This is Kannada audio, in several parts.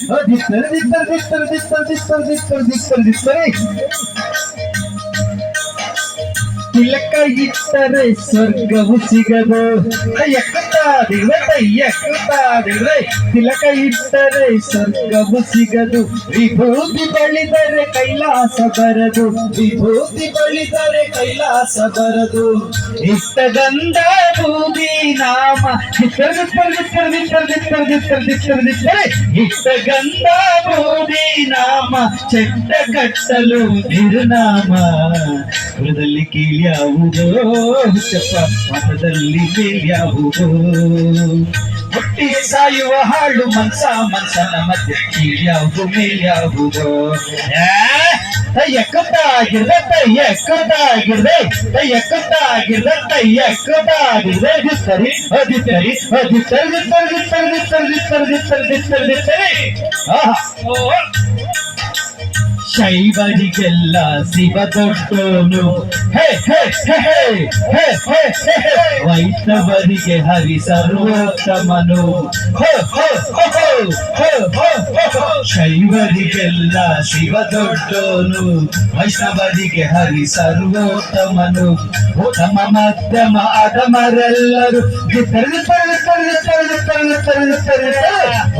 दिस्तर दिस्तर दिस्तर दिस्तर दिस्तर दिस्तर दिस्तर दिस्तर ಚಿಲಕ ಇಟ್ಟರೆ ಸ್ವರ್ಗವು ಸಿಗದು ಎಕ್ಕುತ್ತಾದಿರ್ರೆ ತಿಲಕ ಇಟ್ಟರೆ ಸ್ವರ್ಗವು ಸಿಗದು ವಿಭೂತಿ ಬಳಿದರೆ ಕೈಲಾಸ ಬರದು ವಿಭೂತಿ ಬಳಿದರೆ ಕೈಲಾಸ ಬರದು ಇಷ್ಟಗಂಧ ಭೂಮಿ ನಾಮ ಇಷ್ಟಗಂಧ ಭೂಮಿ ನಾಮ ಚೆಂದ ಕಟ್ಟಲು ನಿರ್ನಾಮ. ಕುಲದಲ್ಲಿ ಕೇಳ್ಯಾವುದೋ ಚಪ್ಪ ಮಠದಲ್ಲಿ ಕೇಳ್ಯಾವುದೋ ಹುಟ್ಟಿ ಸಾಯುವ ಹಾಡು ಮನ್ಸ, ಮನ್ಸನ ಮಧ್ಯ ಕೇಳ್ಯಾವುದು ಮೇಲ್ಯಾವುದೋ ಎಕ್ಕತ್ತಾಗಿರ್ದೆ ಎಕ್ಕತ್ತಾಗಿರ್ದೆ ತಯ್ಯ ಎಕ್ಕತ್ತಾಗಿರ್ದೆ ಸರಿ ಅದಿ ಸರಿ ಅದಿ ಸರಿ ಸರಿ ಸರಿ ಸರಿ ಸರಿ ಸರಿ ಸರಿ ಸರಿ ಆಹಾ. ಶೈವರಿಗೆಲ್ಲ ಶಿವ ತೊಟ್ಟೋನು ವೈಷ್ಣವರಿಗೆ ಹರಿ ಸರ್ವೋತ್ತಮನು ಶೈವರಿಗೆಲ್ಲ ಶಿವ ದೊಡ್ಡೋನು. ವೈಷ್ಣವರಿಗೆ ಹರಿ ಸರ್ವೋತ್ತಮನು. ಉತ್ತಮ ಮಧ್ಯಮ ಅಧಮರೆಲ್ಲರೂ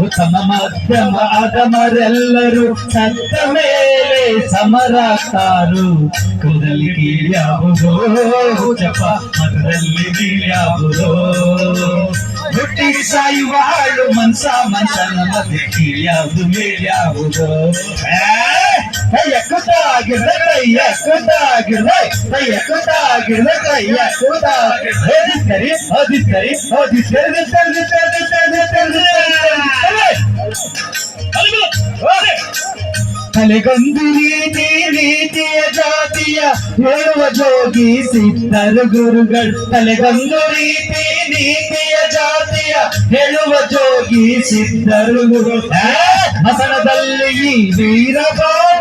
ಉತ್ತಮ ಮಧ್ಯಮ ಅಧಮರೆಲ್ಲರೂ ಸತ್ತ ಮೇಲೆ ಸಮರಾಗ್ತಾರು. ಕೂದಲಿ ಕೀಳ್ಯಾವುದೋ ಜಪ ಮತದಲ್ಲಿ ಕೀಳ್ಯಾವುದೋ ಹುಟ್ಟಿ ಸಾಯುವಾಳು ಮನ್ಸ ಮನ್ಸನ ಮಧ್ಯೆ ಕೀಳ್ಯಾವುದು ಮೇಲ್ಯಾವುದು ಕೈಯ ಕೂತಾಗಿರ್ದ ಕೈಯ ಕೂತಾಗಿರ್ದ ಕೈಯ ಕೂತಾಗಿರ್ದ ಕೈಯ ಕೂತಾಗಿರ್ದ ಓದಿಸ್ತರಿ ಓದಿಸ್ತರಿ ಓದಿಸ್ತರಿ ತೆರೆದು ತೆರೆದು ತೆರೆದು ತೆರೆದು ತೆರೆದು ತಲೆಗೊಂದು ರೀತಿ ರೀತಿಯ ಜಾತಿಯ ಹೇಳುವ ಜೋಗಿ ಸಿದ್ಧರು ಗುರುಗಳು ತಲೆಗೊಂದು ರೀತಿ ನೀತಿಯ ಜಾತಿಯ ಹೇಳುವ ಜೋಗಿ ಸಿದ್ಧರು ಗುರು ಮಸಣದಲ್ಲಿ ಈ ವೀರಭಾವ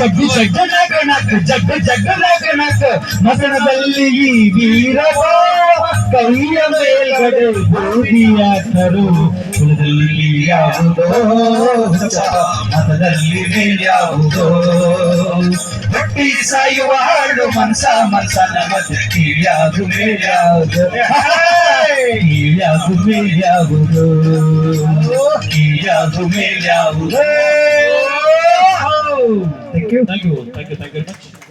ಜಗ್ಗು ಜಗ್ಗು ನಗಣಕ್ ಜಗ್ಗು ಜಗ್ಗು ನಗಣಕ್ ಮಸಣದಲ್ಲಿ ಈ ವೀರಭಾವ ಕೈಯ ಮೇಲ್ಗಡೆ ಬೂದಿಯಾಕರು ಕುಲದಲ್ಲಿ ಯಾವುದೋ ನಲ್ಲಿ ಯಾವುದೋ ಹುಟ್ಟಿ ಸಾಯುವ ಹಾಡು ಮನ್ಸ ಮನ್ಸ ನಮಗೆ ಕೀಳ್ಯಾದು ಮೇಳ್ಯಾವುದು ಕೀಳ್ಯಾದು ಮೇಳ್ಯಾವುದು ಕೀಳ್ಯಾದು ಮೇಳ್ಯಾವುದು Thank you. Thank you. Thank you. Thank you very much.